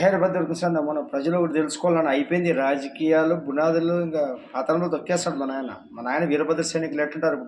ధైర్యభద్ర కృష్ణ మన ప్రజలు ఒకటి తెలుసుకోవాలని అయిపోయింది. రాజకీయాలు బునాదులు ఇంకా పతనంలో తొక్కేస్తాడు మా నాయన. మా నాయన వీరభద్ర సైనికులు ఎట్లుంటారు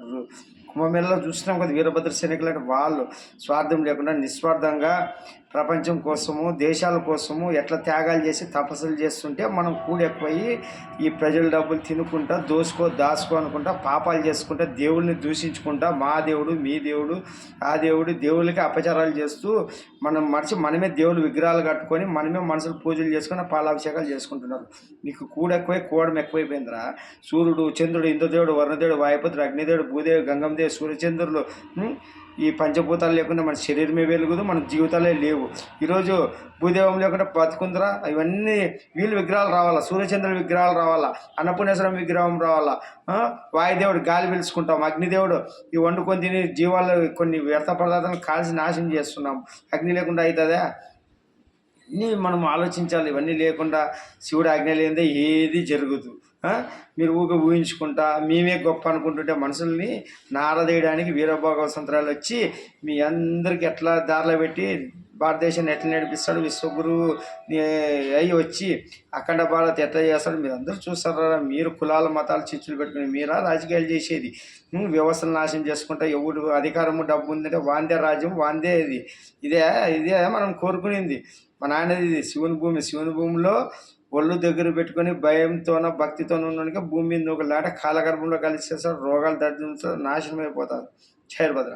ఇప్పుడు కుంభమేళలో చూస్తున్నాం కదా వీరభద్ర సైనికులు అంటే వాళ్ళు. స్వార్థం లేకుండా నిస్వార్థంగా ప్రపంచం కోసము దేశాల కోసము ఎట్లా త్యాగాలు చేసి తపస్సులు చేస్తుంటే మనం కూడి ఈ ప్రజల డబ్బులు తినుకుంటా దోసుకో దాసుకో అనుకుంటా పాపాలు చేసుకుంటా దేవుడిని దూషించుకుంటా మా దేవుడు మీ దేవుడు ఆ దేవుడు దేవుళ్ళకి అపచారాలు చేస్తూ మనం మనిషి మనమే దేవుడు విగ్రహాలు కట్టుకొని మనమే మనుషులు పూజలు చేసుకొని పాలాభిషేకాలు చేసుకుంటున్నారు. మీకు కూడెక్కువై కూడం ఎక్కువైపోయిందిరా సూర్యుడు చంద్రుడు ఇంద్రదేవుడు వర్ణదేవుడు వాయుపతుడు అగ్నిదేవుడు భూదేవి గంగమ్మదేవి సూర్యచంద్రులు ఈ పంచభూతాలు లేకుండా మన శరీరమే వెలుగుదు మన జీవితాలే లేవు. ఈరోజు భూదేవం లేకుండా బతుకుందరా? ఇవన్నీ వీళ్ళు విగ్రహాలు రావాలా? సూర్యచంద్రుల విగ్రహాలు రావాలా? అన్నపూర్ణేశ్వరం విగ్రహం రావాలా? వాయుదేవుడు గాలి పీల్చుకుంటాం అగ్నిదేవుడు ఈ వండుకొని తిని జీవాలు కొన్ని వ్యర్థ పదార్థాలను కాల్చి నాశనం చేస్తున్నాం. అగ్ని లేకుండా అవుతుందా? ఇన్ని మనం ఆలోచించాలి ఇవన్నీ లేకుండా శివుడు ఆజ్ఞ లేనిదే ఏది జరుగుతుంది మీరు ఊగ ఊహించుకుంటా మేమే గొప్ప అనుకుంటుంటే మనుషుల్ని నారదేయడానికి వీరభోగ సంతరాలు వచ్చి మీ అందరికి ఎట్లా దారిలో పెట్టి భారతదేశాన్ని ఎట్లా నడిపిస్తాడు? విశ్వగురువు అయి వచ్చి అఖండ భారత్ ఎట్లా చేస్తాడు? మీరు అందరూ చూస్తారా? మీరు కులాల మతాలు చిచ్చులు పెట్టుకుని మీరా రాజకీయాలు చేసేది? వ్యవస్థలు నాశనం చేసుకుంటా ఎవడు అధికారము డబ్బు ఉందంటే వాందే రాజ్యం వాందే ఇది. ఇదే ఇదే మనం కోరుకునేది. మా నాన్నది ఇది. శివుని భూమి శివుని భూమిలో ఒళ్ళు దగ్గర పెట్టుకొని భయంతోనో భక్తితోనో ఉండడానికి భూమి మీద ఒక లాట కాలగర్భంలో కలిసేస్తారు. రోగాలు దర్శించారు నాశనం అయిపోతారు భద్ర.